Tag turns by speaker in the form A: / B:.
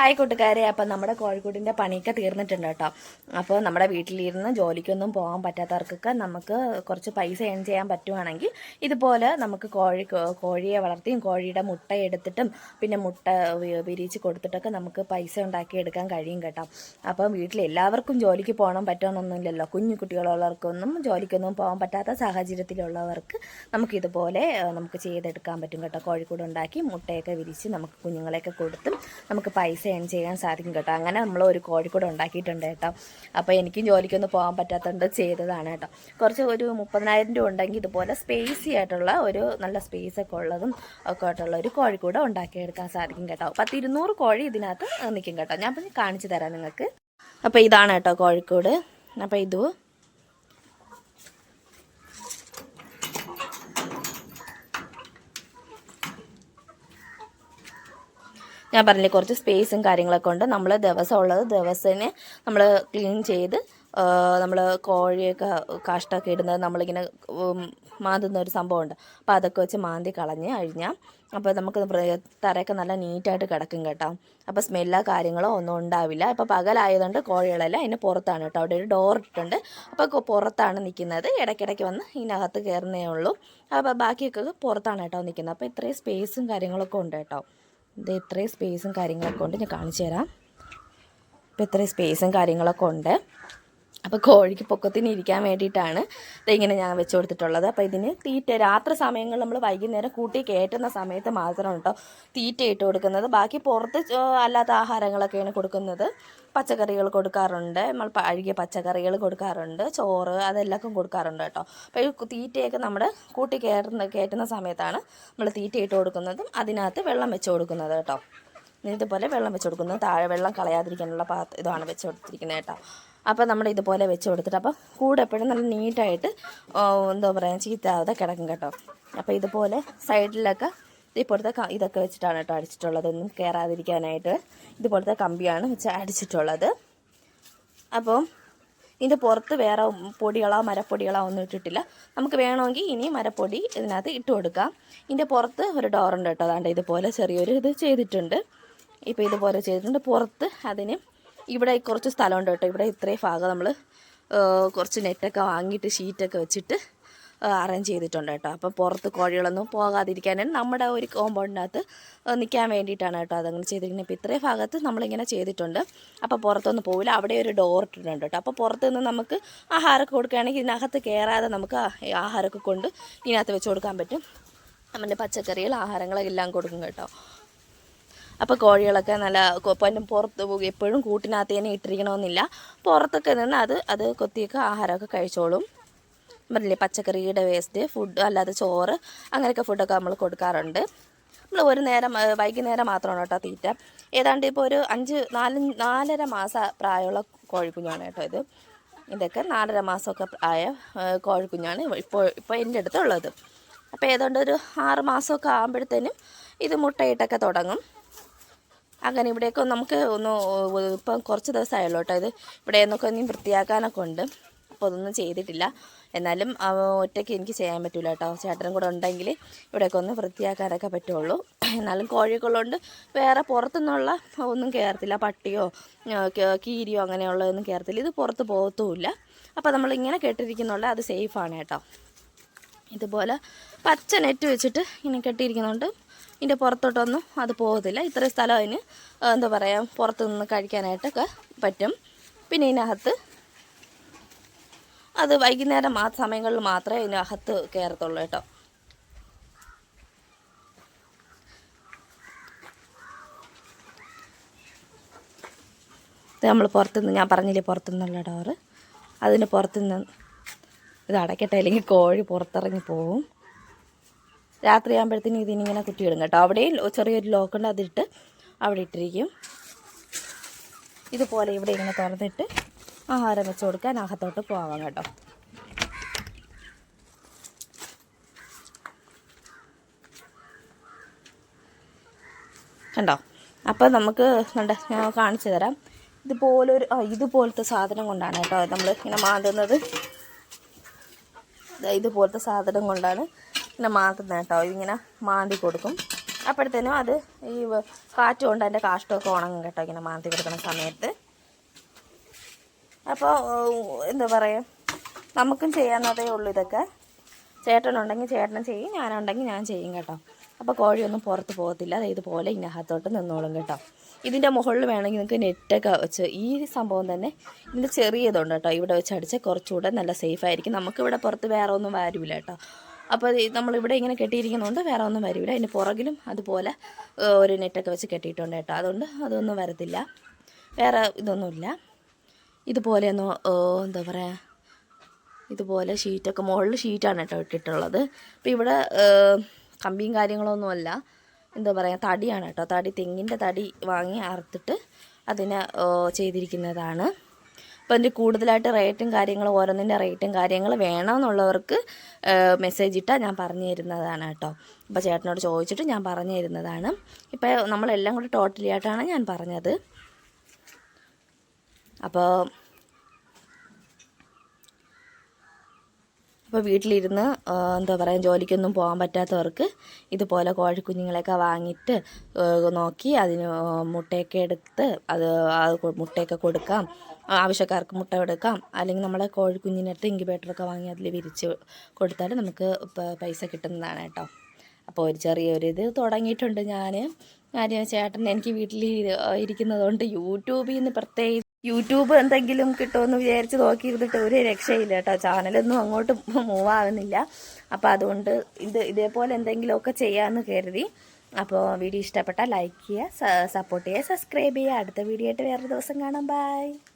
A: Hi കൂട്ടുകാരെ അപ്പം നമ്മുടെ കോഴിക്കോടിന്റെ പണിയൊക്കെ തീർന്നിട്ടുണ്ട് കേട്ടോ. അപ്പോൾ നമ്മുടെ വീട്ടിലിരുന്ന് ജോലിക്കൊന്നും പോകാൻ പറ്റാത്തവർക്കൊക്കെ നമുക്ക് കുറച്ച് പൈസ ഏൺ ചെയ്യാൻ പറ്റുവാണെങ്കിൽ ഇതുപോലെ നമുക്ക് കോഴി കോഴിയെ വളർത്തിയും കോഴിയുടെ മുട്ട എടുത്തിട്ടും പിന്നെ മുട്ട വിരിച്ച് കൊടുത്തിട്ടൊക്കെ നമുക്ക് പൈസ ഉണ്ടാക്കി എടുക്കാൻ കഴിയും കേട്ടോ. അപ്പം വീട്ടിൽ എല്ലാവർക്കും ജോലിക്ക് പോകണം പറ്റുമെന്നൊന്നുമില്ലല്ലോ. കുഞ്ഞു കുട്ടികളുള്ളവർക്കൊന്നും ജോലിക്കൊന്നും പോകാൻ പറ്റാത്ത സാഹചര്യത്തിലുള്ളവർക്ക് നമുക്കിതുപോലെ നമുക്ക് ചെയ്തെടുക്കാൻ പറ്റും കേട്ടോ. കോഴിക്കൂട് ഉണ്ടാക്കി മുട്ടയൊക്കെ വിരിച്ച് നമുക്ക് കുഞ്ഞുങ്ങളെയൊക്കെ കൊടുത്തും നമുക്ക് പൈസ ഏൺ ചെയ്യാൻ സാധിക്കും കേട്ടോ. അങ്ങനെ നമ്മൾ ഒരു കോഴിക്കൂട് ഉണ്ടാക്കിയിട്ടുണ്ട് കേട്ടോ. അപ്പോൾ എനിക്കും ജോലിക്കൊന്നും പോകാൻ പറ്റാത്തതുകൊണ്ട് ചെയ്തതാണ് കേട്ടോ. കുറച്ച് ഒരു മുപ്പതിനായിരം രൂപ ഉണ്ടെങ്കിൽ ഇതുപോലെ സ്പേസി ആയിട്ടുള്ള ഒരു നല്ല സ്പേസ് ഒക്കെ ഉള്ളതും ഒക്കെ ആയിട്ടുള്ള ഒരു കോഴിക്കൂട് ഉണ്ടാക്കിയെടുക്കാൻ സാധിക്കും കേട്ടോ. പത്ത് ഇരുന്നൂറ് കോഴി ഇതിനകത്ത് നിൽക്കും കേട്ടോ. ഞാൻ കാണിച്ചു തരാം നിങ്ങൾക്ക്. അപ്പോൾ ഇതാണ് കേട്ടോ കോഴിക്കോട്. അപ്പോൾ ഇതു. ഞാൻ പറഞ്ഞില്ലേ കുറച്ച് സ്പേസും കാര്യങ്ങളൊക്കെ ഉണ്ട്. നമ്മൾ ദിവസം ഉള്ളത് ദിവസേനെ നമ്മൾ ക്ലീൻ ചെയ്ത് നമ്മൾ കോഴിയൊക്കെ കാഷ്ടമൊക്കെ ഇടുന്നത് നമ്മളിങ്ങനെ മാന്തുന്ന ഒരു സംഭവമുണ്ട് അപ്പോൾ അതൊക്കെ വെച്ച് മാന്തി കളഞ്ഞ് കഴിഞ്ഞാൽ അപ്പോൾ നമുക്ക് തറയൊക്കെ നല്ല നീറ്റായിട്ട് കിടക്കും കേട്ടോ. അപ്പോൾ സ്മെല്ലോ കാര്യങ്ങളോ ഒന്നും ഉണ്ടാവില്ല. ഇപ്പോൾ പകലായതുകൊണ്ട് കോഴികളെല്ലാം അതിന് പുറത്താണ് കേട്ടോ. അവിടെ ഒരു ഡോർ ഇട്ടിട്ടുണ്ട്. അപ്പോൾ പുറത്താണ് നിൽക്കുന്നത് ഇടയ്ക്കിടയ്ക്ക് വന്ന് ഇതിനകത്ത് കയറുന്നേ ഉള്ളൂ. അപ്പോൾ ബാക്കിയൊക്കെ പുറത്താണ് കേട്ടോ നിൽക്കുന്നത് അപ്പോൾ ഇത്രയും സ്പേസും കാര്യങ്ങളൊക്കെ ഉണ്ട് കേട്ടോ. ഇത് ഇത്രയും സ്പേസും കാര്യങ്ങളൊക്കെ ഉണ്ട്. ഞാൻ കാണിച്ചു തരാം ഇപ്പോൾ ഇത്രയും സ്പേസും കാര്യങ്ങളൊക്കെ ഉണ്ട്. അപ്പോൾ കോഴിക്ക് പൊക്കത്തിന് ഇരിക്കാൻ വേണ്ടിയിട്ടാണ് ഇതിങ്ങനെ ഞാൻ വെച്ച് കൊടുത്തിട്ടുള്ളത്. അപ്പോൾ ഇതിന് തീറ്റ രാത്രി സമയങ്ങളിൽ നമ്മൾ വൈകുന്നേരം കൂട്ടി കയറ്റുന്ന സമയത്ത് മാത്രമാണ് കേട്ടോ തീറ്റ ഇട്ട് കൊടുക്കുന്നത്. ബാക്കി പുറത്ത് അല്ലാത്ത ആഹാരങ്ങളൊക്കെയാണ് കൊടുക്കുന്നത്. പച്ചക്കറികൾ കൊടുക്കാറുണ്ട്. നമ്മൾ പ- അഴുകിയ പച്ചക്കറികൾ കൊടുക്കാറുണ്ട്. ചോറ് അതെല്ലാം കൊടുക്കാറുണ്ട് കേട്ടോ. അപ്പോൾ ഈ തീറ്റയൊക്കെ നമ്മുടെ കൂട്ടി കയറുന്ന കയറ്റുന്ന സമയത്താണ് നമ്മൾ തീറ്റ ഇട്ട് കൊടുക്കുന്നതും അതിനകത്ത് വെള്ളം വെച്ച് കൊടുക്കുന്നത് കേട്ടോ. ഇതുപോലെ വെള്ളം വെച്ച് കൊടുക്കുന്നത് താഴെ വെള്ളം കളയാതിരിക്കാനുള്ള പാത്ര ഇതാണ് വെച്ച് കൊടുത്തിരിക്കുന്നത് കേട്ടോ. അപ്പോൾ നമ്മൾ ഇതുപോലെ വെച്ച് കൊടുത്തിട്ട് അപ്പോൾ കൂടെ എപ്പോഴും നല്ല നീറ്റായിട്ട് എന്താ പറയുക ചീത്താതെ കിടക്കും കേട്ടോ. അപ്പോൾ ഇതുപോലെ സൈഡിലൊക്കെ ഇപ്പോഴത്തെ ഇതൊക്കെ വെച്ചിട്ടാണ് കേട്ടോ അടിച്ചിട്ടുള്ളത്. ഒന്നും കയറാതിരിക്കാനായിട്ട് ഇതുപോലത്തെ കമ്പിയാണ് വെച്ച് അടിച്ചിട്ടുള്ളത്. അപ്പോൾ ഇതിന്റെ പുറത്ത് വേറെ പൊടികളോ മരപ്പൊടികളോ ഒന്നും ഇട്ടിട്ടില്ല. നമുക്ക് വേണമെങ്കിൽ ഇനി മരപ്പൊടി ഇതിനകത്ത് ഇട്ട് കൊടുക്കാം. ഇതിന്റെ പുറത്ത് ഒരു ഡോറുണ്ട് കേട്ടോ. അതാണ്ട് ഇതുപോലെ ചെറിയൊരു ഇത് ചെയ്തിട്ടുണ്ട്. ഇപ്പോൾ ഇതുപോലെ ചെയ്തിട്ടുണ്ട്. പുറത്ത് അതിന് ഇവിടെ കുറച്ച് സ്ഥലമുണ്ട് കേട്ടോ. ഇവിടെ ഇത്രയും ഭാഗം നമ്മൾ കുറച്ച് നെറ്റൊക്കെ വാങ്ങിയിട്ട് ഷീറ്റൊക്കെ വെച്ചിട്ട് അറേഞ്ച് ചെയ്തിട്ടുണ്ട് കേട്ടോ. അപ്പോൾ പുറത്ത് കോഴികളൊന്നും പോകാതിരിക്കാനാണ് നമ്മുടെ ഒരു കോമ്പൗണ്ടിനകത്ത് നിൽക്കാൻ വേണ്ടിയിട്ടാണ് കേട്ടോ അതങ്ങനെ ചെയ്തിരിക്കുന്നത്. ഇപ്പോൾ ഇത്രയും ഭാഗത്ത് നമ്മളിങ്ങനെ ചെയ്തിട്ടുണ്ട്. അപ്പോൾ പുറത്തൊന്നും പോവില്ല. അവിടെ ഒരു ഡോർ ഇട്ടിട്ടുണ്ട് കേട്ടോ. അപ്പോൾ പുറത്ത് നിന്ന് നമുക്ക് ആഹാരമൊക്കെ കൊടുക്കുകയാണെങ്കിൽ ഇതിനകത്ത് കയറാതെ നമുക്ക് ആഹാരമൊക്കെ കൊണ്ട് ഇതിനകത്ത് വെച്ച് കൊടുക്കാൻ പറ്റും. നമ്മുടെ പച്ചക്കറികൾ ആഹാരങ്ങളെല്ലാം കൊടുക്കും കേട്ടോ. അപ്പോൾ കോഴികളൊക്കെ നല്ല കൊപ്പന്റെ പുറത്ത് എപ്പോഴും കൂട്ടിനകത്ത് തന്നെ ഇട്ടിരിക്കണമെന്നില്ല. പുറത്തൊക്കെ നിന്ന് അത് അത് കൊത്തിയൊക്കെ ആഹാരമൊക്കെ കഴിച്ചോളും. പറഞ്ഞില്ലേ പച്ചക്കറിയുടെ വേസ്റ്റ് ഫുഡ് അല്ലാതെ ചോറ് അങ്ങനെയൊക്കെ ഫുഡൊക്കെ നമ്മൾ കൊടുക്കാറുണ്ട്. നമ്മൾ ഒരു നേരം വൈകുന്നേരം മാത്രമാണ് കേട്ടോ തീറ്റ. ഏതാണ്ട് ഇപ്പോൾ ഒരു അഞ്ച് നാല് നാലര മാസ പ്രായമുള്ള കോഴിക്കുഞ്ഞാണ് കേട്ടോ ഇത്. ഇതൊക്കെ നാലര മാസമൊക്കെ ആയ കോഴിക്കുഞ്ഞാണ് ഇപ്പോൾ ഇപ്പോൾ എന്റെ അടുത്തുള്ളത്. അപ്പോൾ ഏതാണ്ട് ഒരു ആറ് മാസമൊക്കെ ആകുമ്പോഴത്തേനും ഇത് മുട്ടയിട്ടൊക്കെ തുടങ്ങും. അങ്ങനെ ഇവിടെയൊക്കെ നമുക്ക് ഒന്ന് ഇപ്പം കുറച്ച് ദിവസമായല്ലോ കേട്ടോ ഇത്. ഇവിടെ നിന്നൊക്കെ ഒന്നും വൃത്തിയാക്കാനൊക്കെ ഉണ്ട്. അപ്പോൾ അതൊന്നും ചെയ്തിട്ടില്ല. എന്നാലും ഒറ്റയ്ക്ക് എനിക്ക് ചെയ്യാൻ പറ്റില്ല കേട്ടോ. ചേട്ടനും കൂടെ ഉണ്ടെങ്കിൽ ഇവിടെയൊക്കെ ഒന്ന് വൃത്തിയാക്കാനൊക്കെ പറ്റുള്ളൂ. എന്നാലും കോഴികളുണ്ട് വേറെ പുറത്തുനിന്നുള്ള ഒന്നും കയറത്തില്ല. പട്ടിയോ കീരിയോ അങ്ങനെയുള്ളതൊന്നും കയറത്തില്ല. ഇത് പുറത്ത് പോകത്തുമില്ല. അപ്പോൾ നമ്മൾ ഇങ്ങനെ കേട്ടിരിക്കുന്നുള്ള അത് സേഫാണ് കേട്ടോ. ഇതുപോലെ പച്ച നെറ്റ് വെച്ചിട്ട് ഇങ്ങനെ കെട്ടിയിരിക്കുന്നുണ്ട്. ഇതിന്റെ പുറത്തോട്ടൊന്നും അത് പോകത്തില്ല. ഇത്രയും സ്ഥലം അതിന് എന്താ പറയുക പുറത്ത് നിന്ന് കഴിക്കാനായിട്ടൊക്കെ പറ്റും. പിന്നെ ഇതിനകത്ത് അത് വൈകുന്നേരം ആ സമയങ്ങളിൽ മാത്രമേ ഇതിനകത്ത് കയറത്തുള്ളൂ കേട്ടോ. ഇത് നമ്മൾ പുറത്തുനിന്ന് ഞാൻ പറഞ്ഞില്ലേ പുറത്തുനിന്നുള്ള ഡോറ് അതിന് പുറത്തുനിന്ന് ഇത് അടയ്ക്കട്ടെ അല്ലെങ്കിൽ കോഴി പുറത്തിറങ്ങി പോവും. രാത്രി ആകുമ്പോഴത്തേനും ഇതിനിങ്ങനെ കുത്തിയിടും കേട്ടോ. അവിടെയും ചെറിയൊരു ലോക്കുണ്ട് അതിട്ട് അവിടെ ഇട്ടിരിക്കും. ഇതുപോലെ ഇവിടെ ഇങ്ങനെ തുറന്നിട്ട് ആഹാരം വെച്ച് കൊടുക്കാൻ അകത്തോട്ട് പോവാം കേട്ടോ. കണ്ടോ? അപ്പോൾ നമുക്ക് കണ്ട ഞാൻ കാണിച്ചു തരാം. ഇതുപോലൊരു ഇതുപോലത്തെ സാധനം കൊണ്ടാണ് കേട്ടോ നമ്മൾ ഇങ്ങനെ മാന്തുന്നത്. ഇതുപോലത്തെ സാധനം കൊണ്ടാണ് ഇങ്ങനെ മാന്തുന്ന കേട്ടോ. ഇതിങ്ങനെ മാന്തി കൊടുക്കും. അപ്പോഴത്തേനും അത് ഈ കാറ്റ് കൊണ്ട് അതിന്റെ കാഷ്ടമൊക്കെ ഉണങ്ങും കേട്ടോ ഇങ്ങനെ മാന്തി കൊടുക്കുന്ന സമയത്ത്. അപ്പോൾ എന്താ പറയുക നമുക്കും ചെയ്യാവുന്നതേ ഉള്ളൂ ഇതൊക്കെ. ചേട്ടനുണ്ടെങ്കിൽ ചേട്ടനും ചെയ്യും ഞാനുണ്ടെങ്കിൽ ഞാൻ ചെയ്യും കേട്ടോ. അപ്പോൾ കോഴിയൊന്നും പുറത്ത് പോകത്തില്ല. അത് ഇതുപോലെ ഇതിനകത്തോട്ട് നിന്നോളും കേട്ടോ. ഇതിന്റെ മുകളിൽ വേണമെങ്കിൽ നിങ്ങൾക്ക് നെറ്റൊക്കെ വെച്ച് ഈ സംഭവം തന്നെ ഇതിന്റെ ചെറിയതുണ്ട് കേട്ടോ. ഇവിടെ വെച്ച് അടിച്ചാൽ കുറച്ചുകൂടെ നല്ല സേഫ് ആയിരിക്കും. നമുക്കിവിടെ പുറത്ത് വേറെ ഒന്നും വരില്ല കേട്ടോ. അപ്പോൾ നമ്മളിവിടെ ഇങ്ങനെ കെട്ടിയിരിക്കുന്നതുകൊണ്ട് വേറെ ഒന്നും വരില്ല അതിന്റെ പുറകിലും അതുപോലെ ഒരു നെറ്റൊക്കെ വെച്ച് കെട്ടിയിട്ടുണ്ട് കേട്ടോ. അതുകൊണ്ട് അതൊന്നും വരത്തില്ല. വേറെ ഇതൊന്നുമില്ല. ഇതുപോലെയൊന്നും എന്താ പറയുക ഇതുപോലെ ഷീറ്റൊക്കെ മുകളിൽ ഷീറ്റാണ് കേട്ടോ ഇട്ടിട്ടുള്ളത്. അപ്പോൾ ഇവിടെ കമ്പിയും കാര്യങ്ങളൊന്നുമല്ല എന്താ പറയുക തടിയാണ് കേട്ടോ. തടി തെങ്ങിന്റെ തടി വാങ്ങി അറുത്തിട്ട് അതിനെ ചെയ്തിരിക്കുന്നതാണ്. അപ്പോൾ അതിന്റെ കൂടുതലായിട്ട് റേറ്റും കാര്യങ്ങളും ഓരോന്നിന്റെ റേറ്റും കാര്യങ്ങൾ വേണമെന്നുള്ളവർക്ക് മെസ്സേജ് ഇട്ടാൽ ഞാൻ പറഞ്ഞു തരുന്നതാണ് കേട്ടോ. അപ്പോൾ ചേട്ടനോട് ചോദിച്ചിട്ട് ഞാൻ പറഞ്ഞു തരുന്നതാണ്. ഇപ്പോൾ നമ്മളെല്ലാം കൂടി ടോട്ടലി ആയിട്ടാണ് ഞാൻ പറഞ്ഞത്. അപ്പോൾ അപ്പോൾ വീട്ടിലിരുന്ന് എന്താ പറയുക ജോലിക്കൊന്നും പോകാൻ പറ്റാത്തവർക്ക് ഇതുപോലെ കോഴിക്കുഞ്ഞുങ്ങളെയൊക്കെ വാങ്ങിയിട്ട് നോക്കി അതിന് മുട്ടയൊക്കെ എടുത്ത് അത് മുട്ടയൊക്കെ കൊടുക്കാം. ആവശ്യക്കാർക്ക് മുട്ട കൊടുക്കാം. അല്ലെങ്കിൽ നമ്മളെ കോഴിക്കുഞ്ഞിനടുത്ത് ഇൻക്യുബേറ്ററൊക്കെ വാങ്ങി അതിൽ വിരിച്ച് കൊടുത്താൽ നമുക്ക് പൈസ കിട്ടുന്നതാണ് കേട്ടോ. അപ്പോൾ ഒരു ചെറിയൊരു ഇത് തുടങ്ങിയിട്ടുണ്ട് ഞാൻ കാര്യം ചേട്ടൻ എനിക്ക് വീട്ടിൽ ഇരിക്കുന്നതുകൊണ്ട് യൂട്യൂബിൽ നിന്ന് പ്രത്യേകിച്ച് യൂട്യൂബ് എന്തെങ്കിലും കിട്ടുമെന്ന് വിചാരിച്ച് നോക്കിയിരുന്നിട്ട് ഒരു രക്ഷയില്ല കേട്ടോ. ചാനലൊന്നും അങ്ങോട്ട് മൂവ് ആകുന്നില്ല അപ്പോൾ അതുകൊണ്ട് ഇത് ഇതേപോലെ എന്തെങ്കിലുമൊക്കെ ചെയ്യാമെന്ന് കരുതി. അപ്പോൾ വീഡിയോ ഇഷ്ടപ്പെട്ടാൽ ലൈക്ക് ചെയ്യുക സപ്പോർട്ട് ചെയ്യുക സബ്സ്ക്രൈബ് ചെയ്യുക. അടുത്ത വീഡിയോ ആയിട്ട് വേറൊരു ദിവസം കാണാം. ബൈ